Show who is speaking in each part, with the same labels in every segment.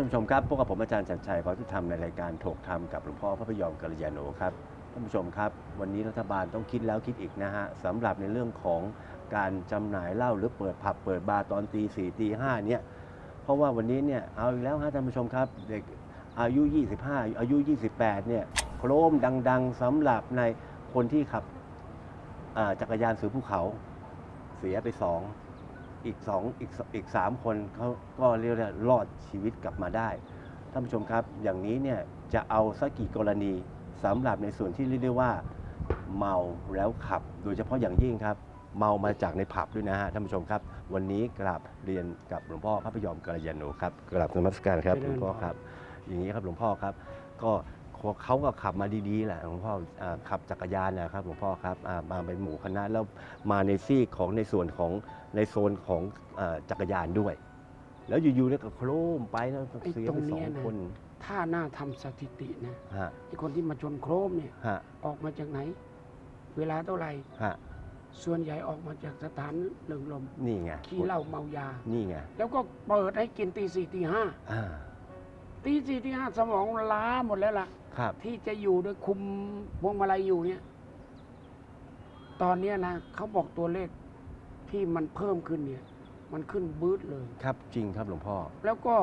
Speaker 1: า
Speaker 2: นผู้ชมครับพบกับผมอาจารย์จันชัยพรทุธรรมในรายการถกธรรมกับหลวงพ่อพระพยอมกัลยาโนครับท่านผู้ชมครับ วันนี้รัฐบาลต้องคิดแล้วคิดอีกนะฮะสำหรับในเรื่องของการจำหน่ายเหล้าหรือเปิดผับเปิดบาร์ตอนตีสี่ตีห้าเนี่ยเพราะว่าวันนี้เนี่ยเอาอีกแล้วฮะท่านผู้ชมครับเด็กอายุ 25 อายุ 28เนี่ยโครมดัง ๆสำหรับในคนที่ขับจักรยานสือภูเขาเสียไปสอง อีกสองอีกสอีกสามคนเขาก็เรียกว่ารอดชีวิตกลับมาได้ท่านผู้ชมครับอย่างนี้เนี่ยจะเอาสักกี่กรณีสำหรับในส่วนที่เรียกได้ว่าเมาแล้วขับ โดยเฉพาะอย่างยิ่งครับ เมามาจากในผับด้วยนะฮะท่านผู้ชมครับ วันนี้กราบเรียนกับหลวงพ่อพระพยอมกัลยาโนครับกราบนมัสการครับหลวงพ่อครับ อย่างนี้ครับหลวงพ่อครับ ก็ เขาก็ขับมาดีๆแหละหลวงพ่ออ่าขับจักรยานนะครับหลวงพ่อครับอ่ามาเป็นหมู่คณะแล้วมาในซีกของในส่วนของในโซนของอาจักรยานด้วย แล้วอยู่ๆเนี่ยก็โครมไปแล้ว
Speaker 3: ไอ้
Speaker 2: เสีย
Speaker 3: ตรง
Speaker 2: ไปส
Speaker 3: เนี้
Speaker 2: อง
Speaker 3: ยนะ
Speaker 2: คน
Speaker 3: ถ้าหน้าทำสถิตินะ
Speaker 2: ฮะ
Speaker 3: ไอ้คนที่มาชนโครมเนี่ย
Speaker 2: ฮะ
Speaker 3: ออกมาจากไหน เวลาเท่าไหร่
Speaker 2: ฮะ
Speaker 3: ส่วนใหญ่ออกมาจากสถานเริงลม
Speaker 2: นี่ไง
Speaker 3: ขี้เหล้าเมายา
Speaker 2: นี่ไง
Speaker 3: แล้วก็เปิดให้กินตีสี่ตีห้า
Speaker 2: อ่า
Speaker 3: ตีสี่ตีห้าสมองล้าหมดแล้วล่ะ
Speaker 2: ครับ
Speaker 3: ที่จะอยู่โดยคุมพวงมาลัยอยู่เนี่ย ตอนเนี้ยนะเขาบอกตัวเลขที่มันเพิ่มขึ้นเนี่ย มันขึ้นบืดเลย
Speaker 2: ครับจริงครับหลวงพ่อ
Speaker 3: แล้วก็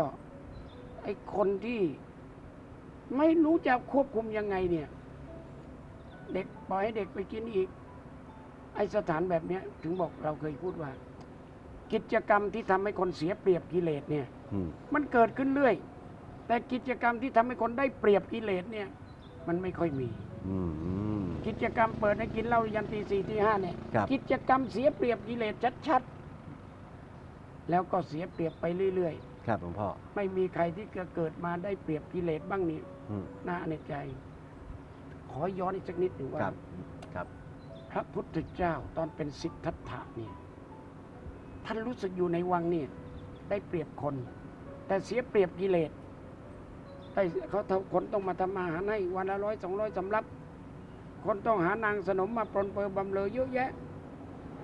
Speaker 3: ไอ้คนที่ไม่รู้จะควบคุมยังไงเนี่ย เด็กปล่อยให้เด็กไปกินอีก ไอ้สถานแบบเนี้ย ถึงบอกเราเคยพูดว่า กิจกรรมที่ทำให้คนเสียเปรียบกิเลสเนี่ย
Speaker 2: อืม
Speaker 3: มันเกิดขึ้นเรื่อย แต่กิจกรรมที่ทำให้คนได้เปรียบกิเลสเนี่ย มันไม่ค่อยมี
Speaker 2: อืมอืม
Speaker 3: กิจกรรมเปิดให้กินเหล้ายันตีสี่ตีห้าเนี่ย
Speaker 2: ครับ
Speaker 3: กิจกรรมเสียเปรียบกิเลสชัดๆ แล้วก็เสียเปรียบไปเรื่อยๆ
Speaker 2: ครับหลวงพ่อ
Speaker 3: ไม่มีใครที่จะเกิดมาได้เปรียบกิเลสบ้างนี่
Speaker 2: อืม
Speaker 3: น่าอเนจใจ ขอย้อนอีกสักนิดหนึ่งว่า
Speaker 2: ครับครับ
Speaker 3: พระพุทธเจ้าตอนเป็นสิทธัตถะเนี่ยท่านรู้สึกอยู่ในวังเนี่ยได้เปรียบคน แต่เสียเปรียบกิเลส ได้เขาทำคนต้องมาทำมาหารให้วันละร้อยสองร้อยสำรับ คนต้องหานางสนมมาปรนเปรอบำเลอเยอะแยะ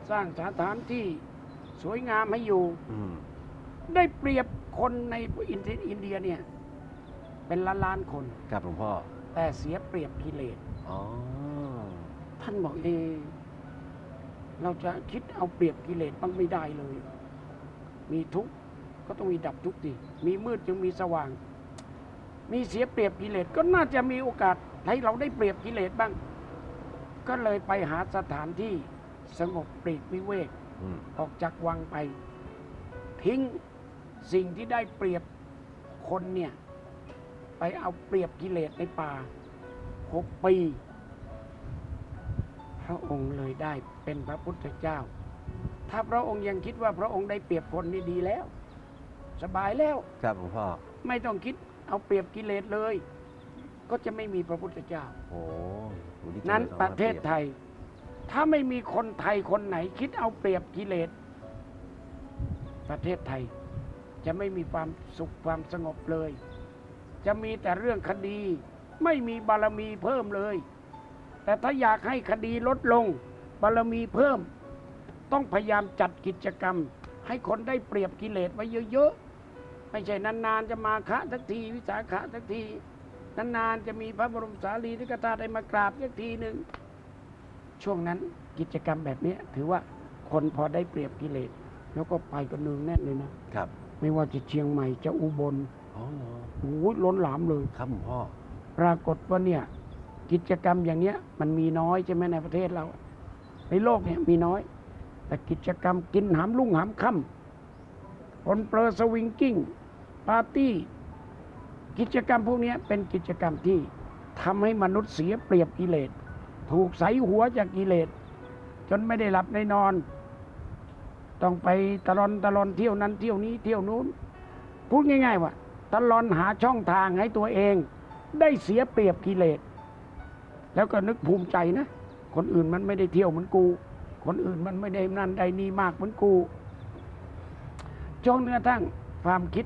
Speaker 3: สร้างสถานที่สวยงามให้อยู่
Speaker 2: อืม
Speaker 3: ได้เปรียบคนในอินเดียอินเดียเนี่ย เป็นล้านล้านๆคน
Speaker 2: ครับหลวงพ่อ
Speaker 3: แต่เสียเปรียบกิเลส
Speaker 2: อ๋อ
Speaker 3: ท่านบอกเออเราจะคิดเอาเปรียบกิเลสบ้างไม่ได้เลย มีทุกข์ก็ต้องมีดับทุกข์ดิมีมืดจึงมีสว่าง มีเสียเปรียบกิเลสก็น่าจะมีโอกาสให้เราได้เปรียบกิเลสบ้าง ก็เลยไปหาสถานที่สงบปลีกวิเวก
Speaker 2: อืม
Speaker 3: ออกจากวังไป ทิ้งสิ่งที่ได้เปรียบคนเนี่ย ไปเอาเปรียบกิเลสในป่าหกปี พระองค์เลยได้เป็นพระพุทธเจ้า ถ้าพระองค์ยังคิดว่าพระองค์ได้เปรียบคนนี่ดีแล้ว สบายแล้ว
Speaker 2: ครับหลวงพ่อ
Speaker 3: ไม่ต้องคิด เอาเปรียบกิเลสเลย ก็จะไม่มีพระพุทธเจ้า
Speaker 2: โอ้โหนี่
Speaker 3: นั้น
Speaker 2: จ
Speaker 3: ประเทศไทย ถ้าไม่มีคนไทยคนไหน คิดเอาเปรียบกิเลสประเทศไทย จะไม่มีความสุขความสงบเลย จะมีแต่เรื่องคดี ไม่มีบารมีเพิ่มเลย แต่ถ้าอยากให้คดีลดลง บารมีเพิ่ม ต้องพยายามจัดกิจกรรม ให้คนได้เปรียบกิเลสไว้เยอะๆ ไม่ใช่นานๆจะมาคะสักทีวิสาขะสักทีนานๆจะมีพระบรมสารีริกธาตุได้มากราบสักทีหนึ่งช่วงนั้นกิจกรรมแบบเนี้ยถือว่าคนพอได้เปรียบกิเลส แล้วก็ไปกันเนืองแน่นเลยนะ
Speaker 2: ครับ
Speaker 3: ไม่ว่าจะเชียงใหม่จะอุบล
Speaker 2: อ๋อเหรอ
Speaker 3: โอ้ยล้นหลามเลย
Speaker 2: ครับหลวงพ่อ
Speaker 3: ปรากฏว่าเนี่ย กิจกรรมอย่างเนี้ย มันมีน้อยใช่ไหมในประเทศเรา ในโลกเนี่ยมีน้อย แต่กิจกรรมกินหามลุ่งหามค่ำคนเปลอสวิงกิ้ง ปาร์ตี้ กิจกรรมพวกนี้เป็นกิจกรรมที่ทำให้มนุษย์เสียเปรียบกิเลส ถูกใส่หัวจากกิเลส จนไม่ได้หลับได้นอน ต้องไปตลอนตลอนเที่ยวนั้นเที่ยวนี้เที่ยวนู้น พูดง่ายๆว่า ตลอนหาช่องทางให้ตัวเอง ได้เสียเปรียบกิเลส แล้วก็นึกภูมิใจนะ คนอื่นมันไม่ได้เที่ยวเหมือนกู คนอื่นมันไม่ได้นั่นได้นี่มากเหมือนกูจนกระทั่งความคิด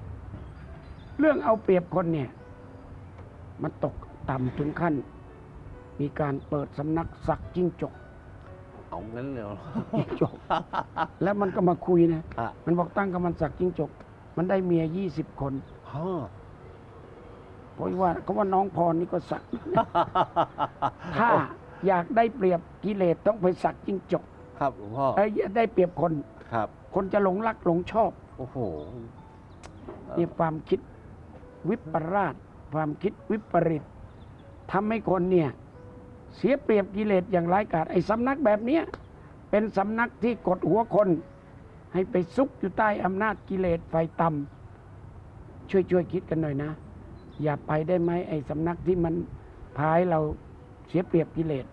Speaker 3: เรื่องเอาเปรียบคนเนี่ย มันตกต่ำถึงขั้น มีการเปิดสำนักสักจิ้งจก
Speaker 2: เอางั้นเลยเหรอ
Speaker 3: จิ้งจก แล้วมันก็มาคุยนะ
Speaker 2: ฮะ
Speaker 3: มันบอกตั้งกับมันสักจิ้งจก มันได้เมียยี่สิบคน
Speaker 2: ฮะ
Speaker 3: เพราะว่าเขาว่าน้องพรนี่ก็สัก ถ้าอยากได้เปรียบกิเลสต้องไปสักจิ้งจก
Speaker 2: ครับหลวงพ่อ
Speaker 3: ไอ้ยได้เปรียบคน
Speaker 2: ครับ
Speaker 3: คนจะหลงรักหลงชอบ
Speaker 2: โอ้โห
Speaker 3: นี่ความคิด วิปราชความคิดวิปริตทำให้คนเนี่ยเสียเปรียบกิเลสอย่างร้ายกาจไอ้สำนักแบบเนี้ยเป็นสำนักที่กดหัวคน ให้ไปซุกอยู่ใต้อำนาจกิเลสไฟต่ำช่วยช่วยคิดกันหน่อยนะ อย่าไปได้ไหมไอ้สำนักที่มันพายเราเสียเปรียบกิเลส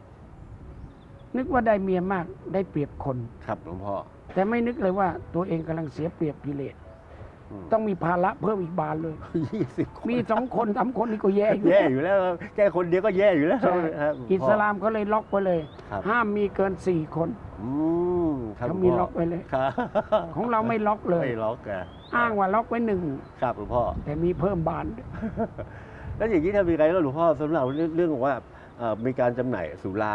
Speaker 3: นึกว่าได้เมียมากได้เปรียบคน
Speaker 2: ครับหลวงพ่อ
Speaker 3: แต่ไม่นึกเลยว่าตัวเองกำลังเสียเปรียบกิเลส
Speaker 2: อืม
Speaker 3: ต้องมีภาระเพิ่มอีกบานเลย
Speaker 2: ยี่สิบคน
Speaker 3: มีสองคนสามคนนี่ก็แย่อยู่
Speaker 2: แย่อยู่แล้วครับแค่คนเดียวก็แย่อยู่แล้ว
Speaker 3: ใช่
Speaker 2: ครับหลวงพ่
Speaker 3: อิสลามเขาเลยล็อกไว้เลย
Speaker 2: ครับ
Speaker 3: ห้ามมีเกินสี่คน
Speaker 2: อืมครับ
Speaker 3: เขา
Speaker 2: หลวง
Speaker 3: มี
Speaker 2: พ่
Speaker 3: ล็อกไว้เลย
Speaker 2: ครับ
Speaker 3: ของเราไม่ล็อกเลย
Speaker 2: ไม่ล็อกอะ
Speaker 3: อ้างว่าล็อกไว้หนึ่ง
Speaker 2: ครับหลวงพ่อ
Speaker 3: แต่มีเพิ่มบาน
Speaker 2: แล้วอย่างนี้ถ้ามีใครแล้วหลวงพ่อสำหรับเรื่องเรื่องของว่าเอ่อ มีการจำหน่ายสุรา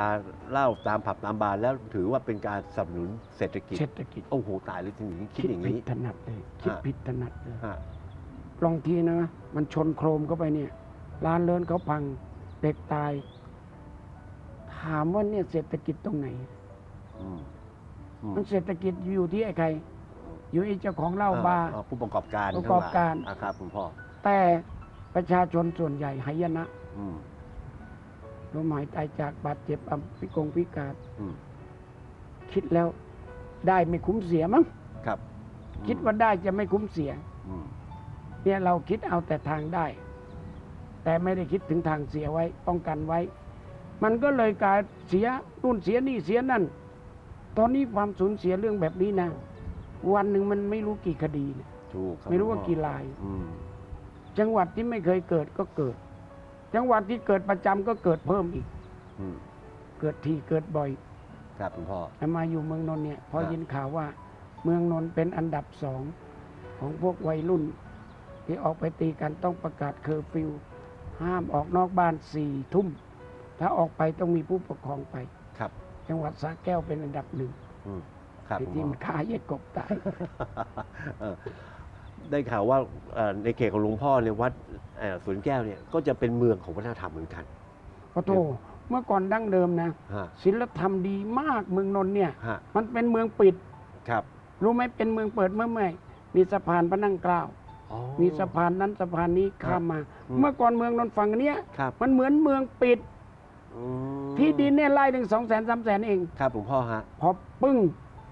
Speaker 2: เหล้าตามผับตามบาร์แล้วถือว่าเป็นการสนับสนุนเศรษฐกิจ
Speaker 3: เศรษฐกิจ
Speaker 2: โอ้โหตายเลยทีนี้คิดอย่าง
Speaker 3: ผิด
Speaker 2: นี้
Speaker 3: ถนัดเลยคิด
Speaker 2: ฮะ
Speaker 3: ผิดถนัดเลย
Speaker 2: ฮะ
Speaker 3: ลองทีนะ มันชนโครมเข้าไปเนี่ย ร้านเลินเขาพัง เด็กตาย ถามว่าเนี่ยเศรษฐกิจตรงไหน
Speaker 2: อืมอืม
Speaker 3: มันเศรษฐกิจอยู่ที่ไอ้ใคร อยู่ไอ้เจ้าของเหล้าบาร์
Speaker 2: อ่ผู้ประกอบการ
Speaker 3: ประกอบการ
Speaker 2: ทั้งหลยอะครับหลวงพ่อ
Speaker 3: แต่ประชาชนส่วนใหญ่หายนะ
Speaker 2: อืม
Speaker 3: ลมหายใจจากบาดเจ็บอัมพิกงพิการ
Speaker 2: อืม
Speaker 3: คิดแล้วได้ไม่คุ้มเสียมั้ง
Speaker 2: ครับ
Speaker 3: คิดว่าได้จะไม่คุ้มเสีย
Speaker 2: อืม
Speaker 3: เนี่ยเราคิดเอาแต่ทางได้ แต่ไม่ได้คิดถึงทางเสียไว้ป้องกันไว้ มันก็เลยกลายเสียนู่นเสียนี่เสียนั่น ตอนนี้ความสูญเสียเรื่องแบบนี้นะ วันหนึ่งมันไม่รู้กี่คดีนะ
Speaker 2: ถูกคบ
Speaker 3: ไม่รู้ว่า
Speaker 2: หลวงพ่อ
Speaker 3: กี่ลาย
Speaker 2: อืม
Speaker 3: จังหวัดที่ไม่เคยเกิดก็เกิด จังหวัดที่เกิดประจำก็เกิดเพิ่มอีก
Speaker 2: อืม
Speaker 3: เกิดทีเกิดบ่อย
Speaker 2: ครับหลวงพ่อ
Speaker 3: แต่มาอยู่เมืองนนท์เนี่ย พอ
Speaker 2: ครับ
Speaker 3: ยินข่าวว่า เมืองนนท์เป็นอันดับสองของพวกวัยรุ่น ที่ออกไปตีกันต้องประกาศเคอร์ฟิว ห้ามออกนอกบ้านสี่ทุ่ม ถ้าออกไปต้องมีผู้ปกครองไป
Speaker 2: ครับ
Speaker 3: จังหวัดสระแก้วเป็นอันดับหนึ่ง
Speaker 2: อืมครับหลวง
Speaker 3: ที่
Speaker 2: พ่อ
Speaker 3: มันฆ่าเย็ดกบตาย
Speaker 2: เออ ได้ข่าวว่าเอ่อในเขตของหลวงพ่อเนี่ยวัดเอ่อสวนแก้วเนี่ยก็จะเป็นเมืองของวัฒนธรรมเหมือนกัน
Speaker 3: ขอโทษเมื่อก่อนดั้งเดิมนะ
Speaker 2: ฮะ
Speaker 3: ศิลธรรมดีมากเมืองนนท์เนี่ย
Speaker 2: ฮะ
Speaker 3: มันเป็นเมืองปิด
Speaker 2: ครับ
Speaker 3: รู้ไหมเป็นเมืองเปิดเมื่อเมื่อไหร่มีสะพานพระนั่งเกล้า
Speaker 2: อ๋อ
Speaker 3: มีสะพานนั้นสะพานนี้ข้ามมา
Speaker 2: อืม
Speaker 3: เมื่อก่อนเมืองนนท์ฝั่งเนี้ย
Speaker 2: ครับ
Speaker 3: มันเหมือนเมืองปิด
Speaker 2: อืม
Speaker 3: ที่ดินเนี่ยไล่หนึ่งสองแสนสามแสนเอง
Speaker 2: ครับหลวงพ่อฮะ
Speaker 3: พอปึ้ง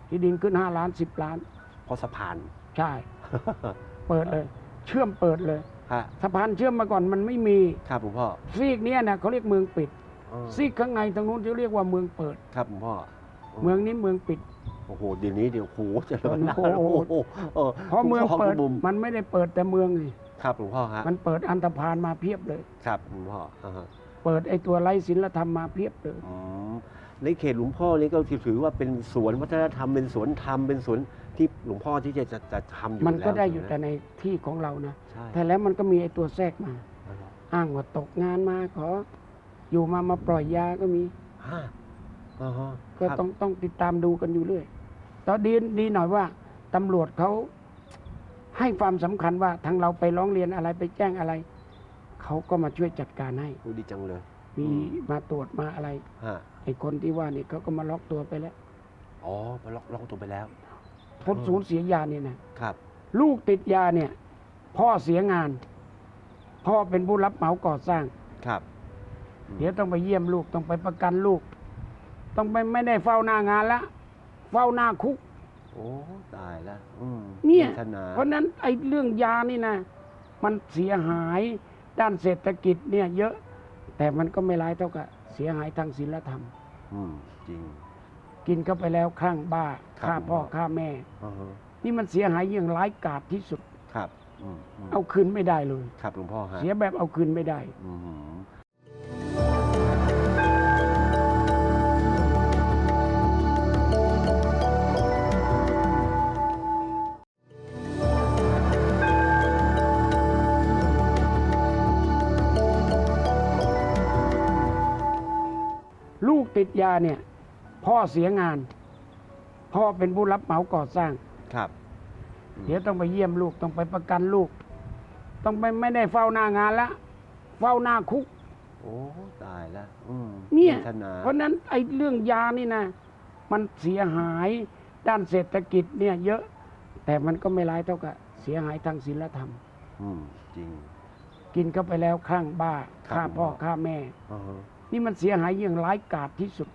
Speaker 3: ที่ดินขึ้นห้าล้านสิบล้าน
Speaker 2: เพราะสะพาน
Speaker 3: ใช่ เปิดเลย เชื่อมเปิดเลย
Speaker 2: ฮะ
Speaker 3: สะพานเชื่อมมาก่อนมันไม่มี
Speaker 2: ครับหลวงพ่อ
Speaker 3: ซีกเนี้ยนะเขาเรียกเมืองปิด
Speaker 2: อ๋อ
Speaker 3: ซีกข้างในทางนู้นเขาเรียกว่าเมืองเปิด
Speaker 2: ครับหลวงพ่อ
Speaker 3: เมืองนี้เมืองปิด
Speaker 2: โอ้โหเดี๋ยวนี้เดี๋ยวโหเจะเริญนะ
Speaker 3: โอ้โห
Speaker 2: โอ้โหเออ
Speaker 3: เพราะเมืองเปิด
Speaker 2: ทุกมุม
Speaker 3: มันไม่ได้เปิดแต่เมืองไง
Speaker 2: ครับหลวงพ่อฮะ
Speaker 3: มันเปิดอันธพาลมาเพียบเลย
Speaker 2: ครับหลวงพ่ออ่าฮะ
Speaker 3: เปิดไอตัวไร้ศีลธรรมมาเพียบเลย
Speaker 2: อืมในเขตหลวงพ่อนี่ก็ถือว่าเป็นสวนวัฒนธรรมเป็นสวนธรรมเป็นสวน ที่หลวงพ่อที่จะจะจะทำอยู่
Speaker 3: มันก็
Speaker 2: แล้ว
Speaker 3: ได้อยู่
Speaker 2: ใช่
Speaker 3: แต่
Speaker 2: ไหม
Speaker 3: ในที่ของเรานะ
Speaker 2: ใช่
Speaker 3: แต่แล้วมันก็มีไอตัวแทรกมา
Speaker 2: อ๋อเหรอ
Speaker 3: อ้างว่าตกงานมาขอ อยู่มามาปล่อยยาก็มี
Speaker 2: ฮะอ่าฮะ
Speaker 3: ก็
Speaker 2: ครับ
Speaker 3: ต้องต้องติดตามดูกันอยู่เรื่อยตอนดีดีหน่อยว่าตำรวจเขาให้ความสำคัญว่าทางเราไปร้องเรียนอะไรไปแจ้งอะไร เขาก็มาช่วยจัดการให้
Speaker 2: โอ้ดีจังเลย
Speaker 3: มี
Speaker 2: อืม
Speaker 3: มาตรวจมาอะไร
Speaker 2: ฮะ
Speaker 3: ไอ้คนที่ว่านี่เขาก็มาล็อกตัวไปแล้ว
Speaker 2: อ๋อไปล็อกล็อกตัวไปแล้ว
Speaker 3: ทนสูญเสียยาเนี่ยนะครับ ลูกติดยาเนี่ย พ่อเสียงาน พ่อเป็นผู้รับเหมาก่อสร้าง
Speaker 2: ครับอืม
Speaker 3: เดี๋ยวต้องไปเยี่ยมลูกต้องไปประกันลูก ต้องไปไม่ได้เฝ้าหน้างานละเฝ้าหน้าคุก
Speaker 2: โอ้ตายแล้วอืม
Speaker 3: เนี่ย
Speaker 2: วทนา
Speaker 3: เพราะฉะนั้นไอ้เรื่องยานี่นะ มันเสียหายด้านเศรษฐกิจเนี่ยเยอะ แต่มันก็ไม่ร้ายเท่ากับเสียหายทางศีลธรรม
Speaker 2: อืมจริง
Speaker 3: กินเข้าไปแล้วคลั่งบ้า
Speaker 2: ค่า
Speaker 3: พ่อฆ่าแม่นี่มันเสียหายอย่างร้ายกาจที่สุด
Speaker 2: ครับ
Speaker 3: เอาคืนไม่ได้เลย
Speaker 2: ครับหลวงพ่อฮะ
Speaker 3: เสียแบบเอาคืนไม่ได้
Speaker 2: ลูก
Speaker 3: ติดยาเนี่ย พ่อเสียงาน พ่อเป็นผู้รับเหมาก่อสร้าง
Speaker 2: ครับ
Speaker 3: เดี๋ยวต้องไปเยี่ยมลูกต้องไปประกันลูก ต้องไปไม่ได้เฝ้าหน้างานละ เฝ้าหน้าคุก
Speaker 2: โอ้ตายแล้วอืม
Speaker 3: เนี่ย
Speaker 2: วทนา
Speaker 3: เพราะฉะนั้นไอ้เรื่องยานี่นะ มันเสียหายด้านเศรษฐกิจเนี่ยเยอะ แต่มันก็ไม่ร้ายเท่ากับเสียหายทางศีลธรรม
Speaker 2: อืมจริง
Speaker 3: กินเข้าไปแล้วคลั่งบ้า
Speaker 2: ครับ
Speaker 3: ฆ่าพ่อฆ่าแม่
Speaker 2: อ่าฮะ
Speaker 3: นี่มันเสียหายอย่างร้ายกาจที่สุด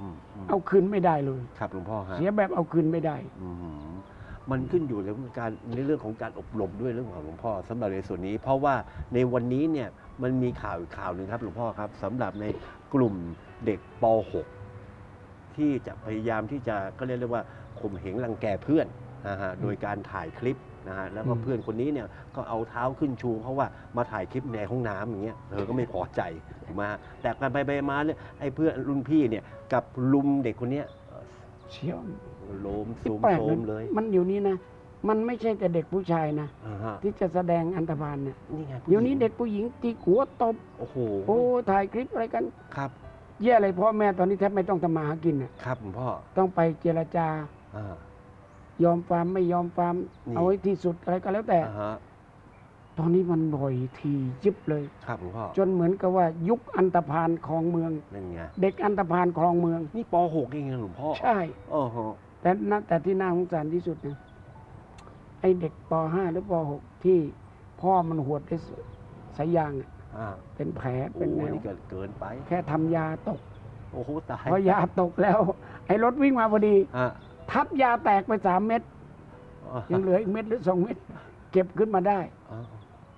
Speaker 2: ครับอืมม
Speaker 3: เอาคืนไม่ได้เลย
Speaker 2: ครับหลวงพ่อฮะ
Speaker 3: เสียแบบเอาคืนไม่ได้
Speaker 2: อืมมันขึ้นอยู่ในการในเรื่องของการอบรมด้วยเรื่องของหลวงพ่อสำหรับในส่วนนี้ เพราะว่าในวันนี้เนี่ยมันมีข่าวอีกข่าวหนึ่งครับหลวงพ่อครับสำหรับในกลุ่มเด็กป .6 ที่จะพยายามที่จะก็เรียกได้ว่าข่มเหงรังแกเพื่อนนะฮะโดยการถ่ายคลิป นะฮะแล้วก็
Speaker 3: อืม
Speaker 2: เพื่อนคนนี้เนี่ยก็เอาเท้าขึ้นชูเพราะว่ามาถ่ายคลิปในห้องน้ำอย่างเงี้ยเธอก็ไม่พอใจถูกไหมฮะแต่การไปไปมาเนี่ยไอ้เพื่อนรุ่นพี่เนี่ยกับลุมเด็กคนเนี้ยเอ่อ
Speaker 3: เชี่ยว
Speaker 2: โลม
Speaker 3: ที่
Speaker 2: ซูม
Speaker 3: แปลก
Speaker 2: โซ
Speaker 3: นะ
Speaker 2: มเลย
Speaker 3: มันอยู่นี้นะ มันไม่ใช่แต่เด็กผู้ชายนะ
Speaker 2: อ่าฮะ
Speaker 3: ที่จะแสดงอันธพาลเนี่ย
Speaker 2: นี่ไงผู้
Speaker 3: เดี๋ยวนี้
Speaker 2: หญิง
Speaker 3: เด็กผู้หญิงตีหัวตบ
Speaker 2: โอ้โห
Speaker 3: โอ้ถ่ายคลิปอะไรกัน
Speaker 2: ครับ
Speaker 3: แย่เลยพ่อแม่ตอนนี้แทบไม่ต้องทำมาหากินน่ะ
Speaker 2: ครับหลวงพ่อ
Speaker 3: ต้องไปเจรจา
Speaker 2: อ่า ย
Speaker 3: อมความไม่ยอมความ
Speaker 2: นี่
Speaker 3: เอาไว้ที่สุดอะไรก็แล้วแต่
Speaker 2: อ่าฮะ
Speaker 3: ตอนนี้มันบ่อยทียิบเลย
Speaker 2: ครับหลวงพ่อ
Speaker 3: จนเหมือนกับว่ายุคอันตพาลครองเมือง
Speaker 2: นั่นไง
Speaker 3: เด็กอันตพาลครองเมือง
Speaker 2: นี่ป .6 เองนะหลวงพ่อ
Speaker 3: ใช่
Speaker 2: โอ้โห
Speaker 3: แต่นะแต่ที่น่าสงสารที่สุดนะไอเด็กป .5 หรือป .6 ที่พ่อมันหวดด้วยสายยางอะ
Speaker 2: อ่า
Speaker 3: เป็นแผล
Speaker 2: โอ้
Speaker 3: เป็นแนว
Speaker 2: นี่เกินเกินไป
Speaker 3: แค่ทำยาตก
Speaker 2: โอ้โหตาย
Speaker 3: พอยาตกแล้ว ไอ้รถวิ่งมาพอดี
Speaker 2: อะ
Speaker 3: ทับยาแตกไปสามเม็ด
Speaker 2: อ่า
Speaker 3: ยังเหลืออีกเม็ดหรือสองเม็ดเก็บขึ้นมาได้
Speaker 2: อ่า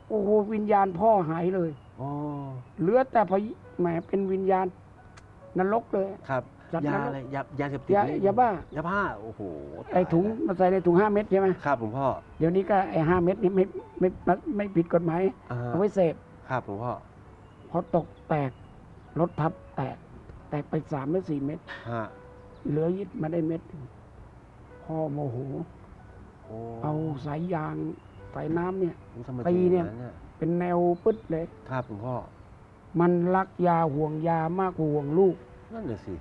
Speaker 3: โอ้โหวิญญาณพ่อหายเลย
Speaker 2: อ๋อ
Speaker 3: เหลือแต่พยแหมเป็นวิญญาณนรกเลย
Speaker 2: ครับ
Speaker 3: จาก
Speaker 2: ยา
Speaker 3: นั้น
Speaker 2: อะไรยายาเสพติด
Speaker 3: ยา
Speaker 2: นี่
Speaker 3: ยาบ้ายา
Speaker 2: บ้าโอ้โหตาย
Speaker 3: ไอ้ถุงมาใส่ในถุงห้าเม็ดใช่ไหม
Speaker 2: ครับหลวงพ่อ
Speaker 3: เดี๋ยวนี้ก็ไอ้ห้าเม็ดนี่ไม่ไม่ไม่ไม่ผิดกฎหมาย
Speaker 2: อ่า
Speaker 3: เอาไว้เสพ
Speaker 2: ครับหลวงพ่อ
Speaker 3: พอตกแตกรถทับแตก แตกไปสามหรือสี่เม็ด
Speaker 2: ฮะ
Speaker 3: เหลือยึดมาได้เม็ดหนึ่ง พ่อโมโห
Speaker 2: โอ้
Speaker 3: เอาสายยางสายน้ำเนี่ย
Speaker 2: ทำไม
Speaker 3: ตี
Speaker 2: ถึงอ
Speaker 3: เนี่ยา
Speaker 2: งะ
Speaker 3: เป็นแนวปึ๊ดเลย
Speaker 2: ครับหลวงพ่อ
Speaker 3: มันรักยาห่วงยามากกว่าห่วงลูก
Speaker 2: นั่นน่ะสิ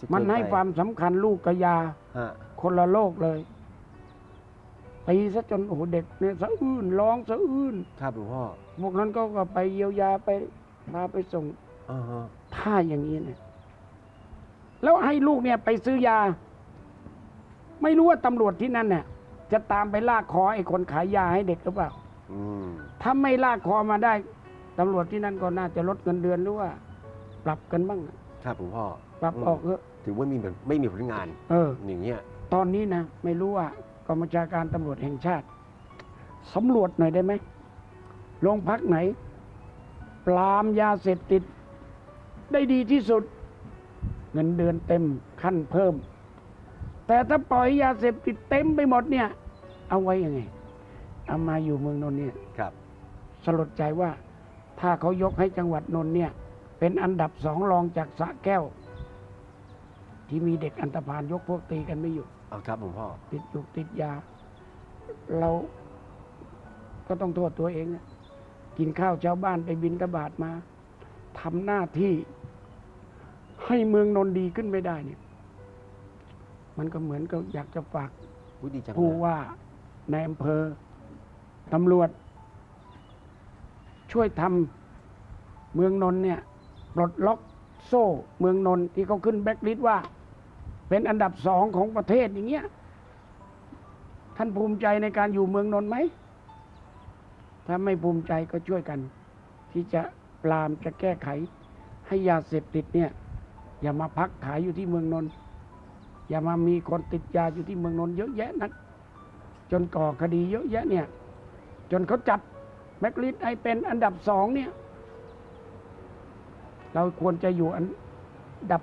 Speaker 2: จะ
Speaker 3: มัน
Speaker 2: เกิ
Speaker 3: ให้
Speaker 2: ไป
Speaker 3: ความสำคัญลูกกับยา
Speaker 2: ฮะ
Speaker 3: คนละโลกเลยตีซะจนโอ้โหเด็กเนี่ยสะอื้นร้องสะอื้น
Speaker 2: ครับหลวงพ่อ
Speaker 3: พวกนั้นก็ก็ไปเยียวยาไปพาไปส่ง
Speaker 2: อ่าฮะ
Speaker 3: ถ้าอย่างนี้เนี่ยแล้วให้ลูกเนี่ยไปซื้อยา ไม่รู้ว่าตำรวจที่นั่นเนี่ยจะตามไปลากคอไอ้คนขายยาให้เด็กหรือเปล่า
Speaker 2: อืม
Speaker 3: ถ้าไม่ลากคอมาได้ตำรวจที่นั่นก็น่าจะลดเงินเดือนหรือว่า ปรับกันบ้าง
Speaker 2: ครับหลวงพ่อ
Speaker 3: ปรับออกเถอะ
Speaker 2: ถือว่ามีแบบไม่มีผลงาน
Speaker 3: เออ
Speaker 2: อย่างเงี้ย
Speaker 3: ตอนนี้นะไม่รู้ว่ากองบัญชาการตำรวจแห่งชาติสำรวจหน่อยได้ไหมโรงพักไหน ปรามยาเสพติด ได้ดีที่สุด เงินเดือนเต็มขั้นเพิ่ม แต่ถ้าปล่อยยาเสพติดเต็มไปหมดเนี่ย เอาไว้ยังไง เอามาอยู่เมืองนนท์เนี่ย
Speaker 2: ครับ
Speaker 3: สลดใจว่าถ้าเขายกให้จังหวัดนนท์เนี่ย เป็นอันดับสองรองจากสระแก้ว ที่มีเด็กอันตพาลยกพวกตีกันไม่อยู่
Speaker 2: เอาครับหลวงพ่อ
Speaker 3: ติดยุกติดยา เราก็ต้องโทษตัวเองอะกินข้าวชาวบ้านไปบินตบาทมาทำหน้าที่ให้เมืองนนท์ดีขึ้นไม่ได้เนี่ย มันก็เหมือนกับอยากจะฝาก
Speaker 2: อุ๊ยดีจัง
Speaker 3: ผู้
Speaker 2: เลย
Speaker 3: ว่าในอำเภอตำรวจ ช่วยทำเมืองนนท์เนี่ย ปลดล็อกโซ่เมืองนนท์ที่เขาขึ้นแบ็กลิสต์ว่า เป็นอันดับสองของประเทศอย่างเงี้ย ท่านภูมิใจในการอยู่เมืองนนท์ไหม ถ้าไม่ภูมิใจก็ช่วยกัน ที่จะปรามจะแก้ไขให้ยาเสพติดเนี่ย อย่ามาพักขายอยู่ที่เมืองนนท์ อย่ามามีคนติดยาอยู่ที่เมืองนนท์เยอะแยะนัก จนก่อคดีเยอะแยะเนี่ย จนเขาจัดแบ็กลิสต์ให้เป็นอันดับสองเนี่ย เราควรจะอยู่อันดับ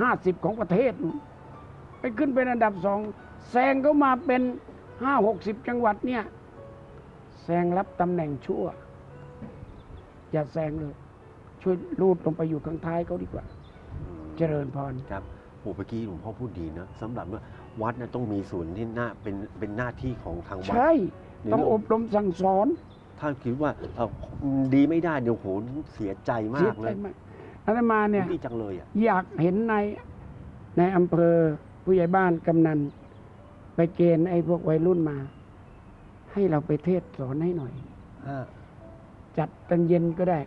Speaker 3: ห้าสิบของประเทศ ไปขึ้นเป็นอันดับสองแซงเขามาเป็นห้าหกสิบจังหวัดเนี่ยแซงรับตำแหน่งชั่ว อย่าแซงเลย ช่วยรูดลงไปอยู่ข้างท้ายเขาดีกว่า เจริญพร
Speaker 2: ครับ โอ้เมื่อกี้หลวงพ่อพูดดีนะสำหรับว่าวัดนะต้องมีส่วนที่หน้าเป็นเป็นหน้าที่ของทางวัด
Speaker 3: ใช่
Speaker 2: ใน
Speaker 3: ต้อง
Speaker 2: เรื่
Speaker 3: อบรมสั่งสอน
Speaker 2: ถ้าคิดว่าเอ่อดีไม่ได้เดี๋ยวโหเสียใจมา
Speaker 3: เสีย
Speaker 2: ก
Speaker 3: ใจ
Speaker 2: เลย
Speaker 3: มากอาตมาเนี่ย
Speaker 2: ดีจังเลยอะ
Speaker 3: อยากเห็นในในอำเภอผู้ใหญ่บ้านกำนัน ไปเกณฑ์ไอ้พวกวัยรุ่นมา ให้เราไปเทศสอนให้หน่อย
Speaker 2: อ่า
Speaker 3: จัดตอนเย็นก็ได้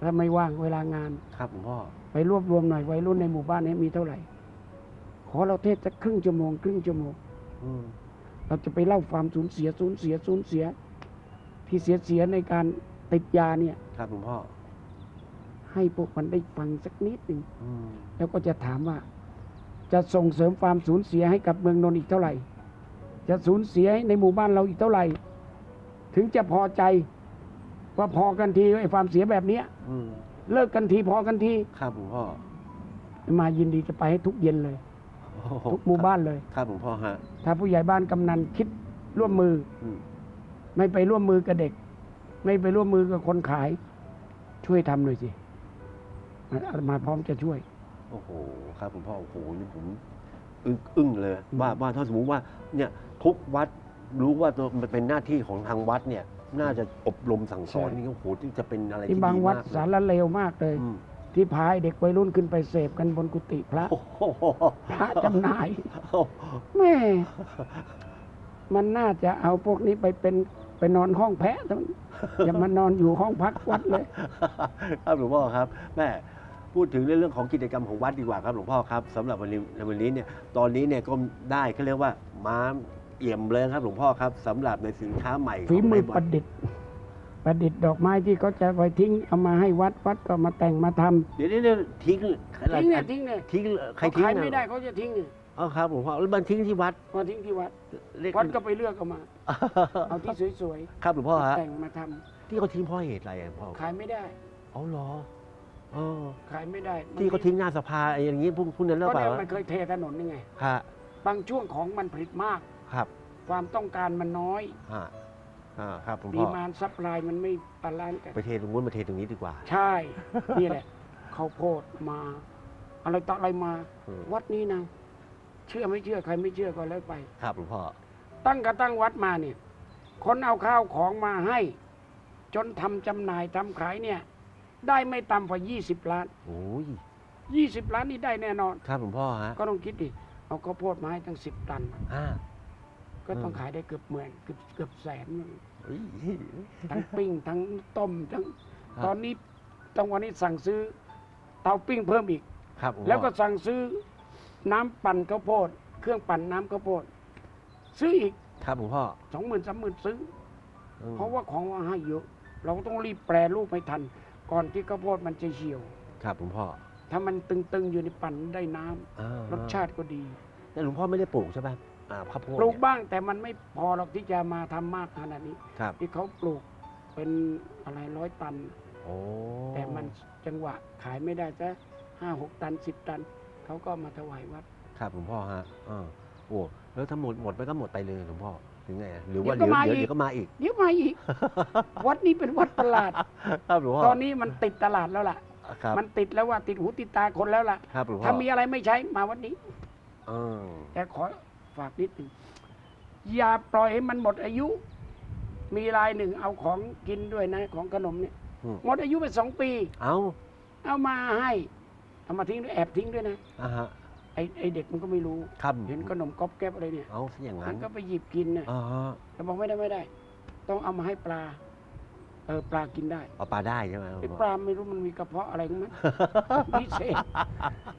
Speaker 3: ถ้าไม่ว่างเวลางาน
Speaker 2: ครับหลวงพ่อ
Speaker 3: ไปรวบรวมหน่อยวัยรุ่นในหมู่บ้านนี้มีเท่าไหร่ ขอเราเทศสักครึ่งชั่วโมงครึ่งชั่วโมง
Speaker 2: อืม
Speaker 3: เราจะไปเล่าความสูญเสียสูญเสียสูญเสีย ที่เสียเสียในการติดยาเนี่ย
Speaker 2: ครับหลวงพ่อ
Speaker 3: ให้พวกมันได้ฟังสักนิดหนึ่ง
Speaker 2: อืม
Speaker 3: แล้วก็จะถามว่า จะส่งเสริมความสูญเสียให้กับเมืองนนท์อีกเท่าไหร่ จะสูญเสียในหมู่บ้านเราอีกเท่าไหร่ ถึงจะพอใจว่าพอกันทีไอ้ความเสียแบบเนี้ย
Speaker 2: อืม
Speaker 3: เลิกกันทีพอกันที
Speaker 2: ครับหลวงพ่อ
Speaker 3: มายินดีจะไปให้ทุกเย็นเลย
Speaker 2: โอ้โทุ
Speaker 3: กหมู่บ้านเลย
Speaker 2: ครับหลวงพ่อฮะ
Speaker 3: ถ้าผู้ใหญ่บ้านกำนันคิดร่วมมือ
Speaker 2: อืม
Speaker 3: ไม่ไปร่วมมือกับเด็ก ไม่ไปร่วมมือกับคนขาย ช่วยทำหน่อยสิอาตมาพร้อมจะช่วย
Speaker 2: โอ้โห ครับหลวงพ่อ โอ้โห นี่ผมอึ้งอึ้งเลยว่าว่าถ้าสมมติว่า เนี่ยทุกวัดรู้ว่าตัวมันเป็นหน้าที่ของทางวัดเนี่ย น่าจะอบรมสั่งสอน
Speaker 3: ใช่
Speaker 2: นี่โอ้โหที่จะเป็นอะไร
Speaker 3: ที่
Speaker 2: ที่
Speaker 3: บาง
Speaker 2: ดี
Speaker 3: วัด
Speaker 2: มากเลย
Speaker 3: สารเลวมากเลย
Speaker 2: อืม
Speaker 3: ที่พายเด็กวัยรุ่นขึ้นไปเสพกันบนกุฏิพระ
Speaker 2: โอ้โห
Speaker 3: พระจำหน่าย แม่ มันน่าจะเอาพวกนี้ไปเป็นไปนอนห้องแพะทั้งอย่ามานอนอยู่ห้องพักวัดเลย
Speaker 2: ครับหลวงพ่อครับ แม่พูดถึงเรื่องของกิจกรรมของวัดดีกว่าครับหลวงพ่อครับสำหรับวันนี้ในวันนี้เนี่ยตอนนี้เนี่ยก็ได้เขาเรียกว่าม้าเอี่ยมเลยครับหลวงพ่อครับสำหรับในสินค้าใหม่ข
Speaker 3: ฝี
Speaker 2: อง
Speaker 3: มือ
Speaker 2: ใน
Speaker 3: ป
Speaker 2: วัด
Speaker 3: ระดิษฐ์ ประดิษฐ์ดอกไม้ที่เขาจะไปทิ้งเอามาให้วัดวัดก็มาแต่งมาทำ
Speaker 2: เดี๋ยวนี้เนี่ยทิ้ง
Speaker 3: ทิ้งเนี่ยทิ้งเนี่ย
Speaker 2: ทิ้งใครทิ้ง
Speaker 3: ขาย
Speaker 2: นะ
Speaker 3: ไม่ได้เขาจะทิ้งเนี่ย
Speaker 2: อ๋อครับหลวงพ่อแล้วมันทิ้งที่วัด
Speaker 3: มาทิ้งที่วัด
Speaker 2: เรียก
Speaker 3: วัดก็ไปเลือกเอามา เอาที่สวย
Speaker 2: ครับหลวงพ่อ
Speaker 3: ๆ
Speaker 2: ฮะ
Speaker 3: แต่งมาทำ
Speaker 2: ที่เขาทิ้งเพราะเหตุอะไรอะหลวงพ่อ
Speaker 3: ขายไม่ได้
Speaker 2: อ๋อเหรอเออ
Speaker 3: ขายไม่ได้มัน
Speaker 2: ที่เขาทิ้งหน้าสภาอะไรอย่างนี้พวกพวกนั้นหรือ
Speaker 3: ก็
Speaker 2: เปล่า
Speaker 3: เนี่ยมันเคยเทถนนนี่ไง
Speaker 2: ครับ
Speaker 3: บางช่วงของมันผลิตมาก
Speaker 2: ครับ
Speaker 3: ความต้องการมันน้อย
Speaker 2: อ่า อ่าครับหลวง
Speaker 3: ดี
Speaker 2: พ่อ
Speaker 3: มานซัพพลายมันไม่บาลานซ์กัน
Speaker 2: ไปเทตรงนู้นมาเทตรงนี้ดีกว่า
Speaker 3: ใช่ นี่แหละข้าวโพดมา อะไรต่ออะไรมา
Speaker 2: อืม
Speaker 3: วัดนี้นะเชื่อไม่เชื่อใครไม่เชื่อก็แล้วไป
Speaker 2: ครับหลวงพ่อ
Speaker 3: ตั้งกระตั้งวัดมาเนี่ย คนเอาข้าวของมาให้ จนทำจำหน่ายทำขายเนี่ย ได้ไม่ต่ำกว่า 20 ล้าน
Speaker 2: โอ้ย
Speaker 3: 20 ล้านนี่ได้แน่นอน
Speaker 2: ครับหลวงพ่อฮะ
Speaker 3: ก็ต้องคิดดิ เอาข้าวโพดมาให้ตั้ง 10 ตัน
Speaker 2: อ่า
Speaker 3: ก็ต้อง
Speaker 2: อืม
Speaker 3: ขายได้เกือบหมื่นเกือบเกือบแสน
Speaker 2: เฮ้ย
Speaker 3: ทั้งปิ้งทั้งต้มทั้ง
Speaker 2: ครับ
Speaker 3: ตอนนี้ต้องวันนี้สั่งซื้อเตาปิ้งเพิ่มอีก
Speaker 2: ครับหลวงพ่อ
Speaker 3: แล้วก็สั่งซื้อน้ำปั่นข้าวโพด เครื่องปั่นน้ำข้าวโพด ซื้ออีก
Speaker 2: ครับหลวงพ่อ
Speaker 3: สองหมื่นสามหมื่นซื้อ
Speaker 2: อืม
Speaker 3: เพราะว่าของว่าให้เยอะเราต้องรีบแปรรูปให้ทัน ก่อนที่ข้าวโพดมันจะเหี่ยว
Speaker 2: ครับหลวงพ่อ
Speaker 3: ถ้ามันตึงๆอยู่ในปั่นได้น้ำ
Speaker 2: อ่าร
Speaker 3: สชาติก็ดี
Speaker 2: แต่หลวงพ่อไม่ได้ปลูกใช่ไหม อ่าข้าวโพด
Speaker 3: ปลูก
Speaker 2: เนี่ย
Speaker 3: บ้างแต่มันไม่พอหรอกที่จะมาทำมากขนาดนี้
Speaker 2: ครับ
Speaker 3: ที่เขาปลูกเป็นอะไรร้อยตัน
Speaker 2: โอ้
Speaker 3: แต่มันจังหวะขายไม่ได้จะห้าหกตันสิบตัน เขาก็มาถวายวัด
Speaker 2: ครับหลวงพ่อฮะอ่าโอ้แล้วถ้าหมดหมดไปก็หมดไปเลยหลวงพ่อถึงไงหรือว่า
Speaker 3: เดี๋
Speaker 2: เดี๋
Speaker 3: ย
Speaker 2: ยวว
Speaker 3: ก็มา
Speaker 2: เดี๋ยว
Speaker 3: อีก
Speaker 2: เดี๋ยวก็มาอีก
Speaker 3: เดี๋ยวมาอีก วัดนี้เป็นวัดประหลาด
Speaker 2: ครับหลวงพ่อ
Speaker 3: ตอนนี้มันติดตลาดแล้วล่ะ
Speaker 2: ครับ
Speaker 3: มันติดแล้วว่าติดหูติดตาคนแล้วล่ะ
Speaker 2: ครับหลวงพ่อ
Speaker 3: ถ้ามีอะไรไม่ใช้มาวัดนี้
Speaker 2: อืม
Speaker 3: แต่ขอ ฝากนิดหนึ่งอย่าปล่อยให้มันหมดอายุ มีรายหนึ่งเอาของกินด้วยนะ ของขนมเนี่ย
Speaker 2: อืม
Speaker 3: หมดอายุไปสองปี
Speaker 2: เอา
Speaker 3: เอามาให้เอามาทิ้งด้วยแอบทิ้งด้วยนะ
Speaker 2: อ่าฮะ
Speaker 3: ไอไอเด็กมันก็ไม่รู้
Speaker 2: ครับ
Speaker 3: เห็นขนมก๊อบแก๊บอะไรเนี่ย
Speaker 2: เอาซะอย่าง
Speaker 3: มั
Speaker 2: นั้น
Speaker 3: นก็ไปหยิบกินเนี่ย
Speaker 2: อ่าฮะ
Speaker 3: แต่บอกไม่ได้ไม่ได้ ต้องเอามาให้ปลาเออปลากินได้
Speaker 2: เอาปลาได้ใช่ไหมหลวง
Speaker 3: ไอ
Speaker 2: พ่อ
Speaker 3: ปลาไม่รู้มันมีกระเพาะอะไรของมันพิเศษ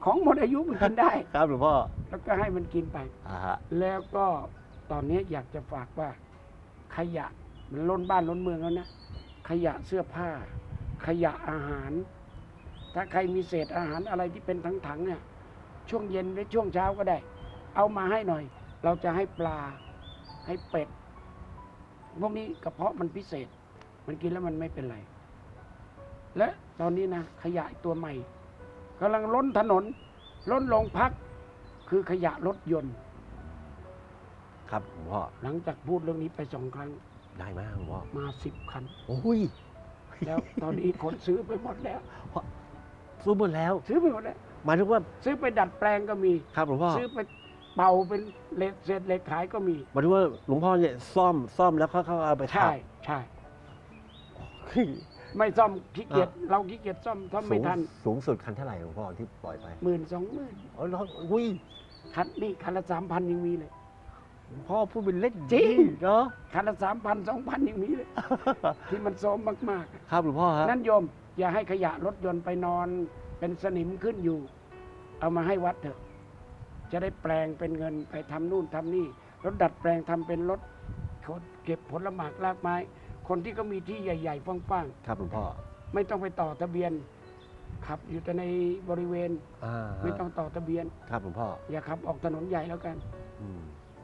Speaker 3: ของหมดอายุมันกินได้
Speaker 2: ครับหลวงพ่อ
Speaker 3: แล้วก็ให้มันกินไป
Speaker 2: อ่าฮะ
Speaker 3: แล้วก็ตอนนี้อยากจะฝากว่า ขยะมันล้นบ้านล้นเมืองแล้วนะขยะเสื้อผ้า ขยะอาหาร ถ้าใครมีเศษอาหารอะไรที่เป็นถังๆเนี่ย ช่วงเย็นหรือช่วงเช้าก็ได้ เอามาให้หน่อย เราจะให้ปลาให้เป็ดพวกนี้กระเพาะมันพิเศษ มันกินแล้วมันไม่เป็นไร และตอนนี้นะขยะอีกตัวใหม่กำลังล้นถนน ล้นโรงพัก คือขยะรถยนต์
Speaker 2: ครับหลวงพ่อ
Speaker 3: หลังจากพูดเรื่องนี้ไปสองครั้ง
Speaker 2: ได้ไหมหลวงพ่อ
Speaker 3: มาสิบคัน
Speaker 2: โอ้ย
Speaker 3: แล้วตอนนี้คนซื้อไปหมดแล้ว
Speaker 2: ซื้อหมดแล้ว
Speaker 3: ซื้อไปหมดแล้ว
Speaker 2: หมายถึงว่า
Speaker 3: ซื้อไปดัดแปลงก็มี
Speaker 2: ครับหลวงพ่อ
Speaker 3: ซื้อไปเป่าเป็นเหล็กเศษเหล็กขายก็มี
Speaker 2: หมายถึงว่าหลวงพ่อเนี่ยซ่อมซ่อมแล้วเขาเขาเอาไป
Speaker 3: ใช่
Speaker 2: ขาย
Speaker 3: ใช่
Speaker 2: เฮ้ย
Speaker 3: ไม่ซ่อมขี้เกียจเราขี้เกียจซ่อมซ่อม
Speaker 2: สู
Speaker 3: ไม่
Speaker 2: ง
Speaker 3: ทัน
Speaker 2: สูงสุดคันเท่าไหร่หลวงพ่อที่ปล่อยไป
Speaker 3: หมื่นสองหมื่น
Speaker 2: อ๋อแล้วอุ้ย
Speaker 3: คันนี่คันละสามพันยังมีเลย
Speaker 2: หลวงพ่อพูดเป็นเล่น
Speaker 3: จริง
Speaker 2: เนาะ
Speaker 3: คันละสามพันสองพันยังมีเลยที่มันโซมมากๆ
Speaker 2: ครับหลวงพ่อฮะ
Speaker 3: นั่นโยม อย่าให้ขยะรถยนต์ไปนอน เป็นสนิมขึ้นอยู่ เอามาให้วัดเถอะ จะได้แปลงเป็นเงินไปทำนู่นทำนี่รถดัดแปลงทำเป็นรถเก็บผลหมากรากไม้ คนที่เขามีที่ใหญ่ๆฟ้าง
Speaker 2: ครับหลวงพ่อ
Speaker 3: ๆ ไม่ต้องไปต่อทะเบียน ขับอยู่แต่ในบริเวณ
Speaker 2: อ่า
Speaker 3: ไม่ต้องต่อทะเบียน
Speaker 2: ครับหลวงพ่อ
Speaker 3: อย่าขับออกถนนใหญ่แล้วกัน
Speaker 2: อืม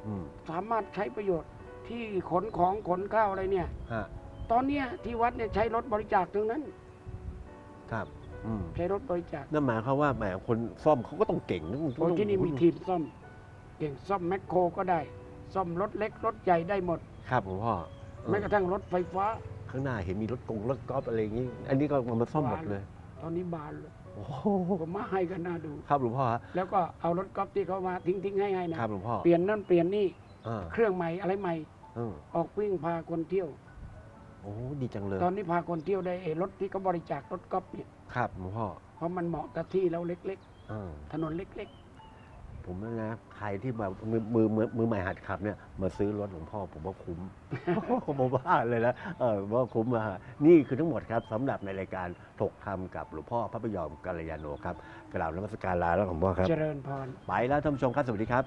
Speaker 2: อืม
Speaker 3: สามารถใช้ประโยชน์ที่ขนของขนข้าวอะไรเนี่ย
Speaker 2: ฮะ
Speaker 3: ตอนเนี้ยที่วัดเนี่ยใช้รถบริจาคทั้งนั้น
Speaker 2: ครับอืม
Speaker 3: ใช้รถบริจาค
Speaker 2: นั่นหมายความว่าแหมคนซ่อมเขาก็ต้องเก่งนะ
Speaker 3: โอ้ที่นี่มีทีมซ่อม เก่งซ่อมแมคโครก็ได้ ซ่อมรถเล็กรถใหญ่ได้หมด
Speaker 2: ครับหลวงพ่อเออ
Speaker 3: แม้กระทั่งรถไฟฟ้า
Speaker 2: ข้างหน้าเห็นมีรถกงรถกอล์ฟอะไรอย่างนี้ อันนี้ก็เอามาซ่อมหมดเลย
Speaker 3: ตอนนี้บานเลย
Speaker 2: โอ้โห
Speaker 3: ผมมาให้กันน่าดู
Speaker 2: ครับหลวงพ่อฮะ
Speaker 3: แล้วก็เอารถกอล์ฟที่เขามาทิ้งทิ้งๆให้ให้นะครับ
Speaker 2: หลวงพ่อ
Speaker 3: เปลี่ยนนั่นเปลี่ยนนี่
Speaker 2: อ่า
Speaker 3: เครื่องใหม่อะไรใหม่
Speaker 2: เออ
Speaker 3: ออกวิ่งพาคนเที่ยว
Speaker 2: โอ้ดีจังเลย
Speaker 3: ตอนนี้พาคนเที่ยวได้ไอ้รถที่เขาบริจาครถกอล์ฟเนี่ย
Speaker 2: ครับหลวงพ่อ
Speaker 3: เพราะมันเหมาะกับที่เราเล็ก
Speaker 2: เออ
Speaker 3: ๆถนนเล็ก
Speaker 2: ผมนะนะ ใครที่แบบมือมือมือมือใหม่หัดขับเนี่ยมาซื้อรถหลวงพ่อผมว่าคุ้ม ผมว่าเลยนะเออว่าคุ้มอะฮะนี่คือทั้งหมดครับสำหรับในรายการถกธรรมกับหลวงพ่อพระพยอมกัลยาโนครับกล่าวนมัสการลาแล้วหลวงพ่อครับ
Speaker 3: ๆเจริญพร
Speaker 2: ไปแล้วท่านผู้ชมครับ สวัสดีครับ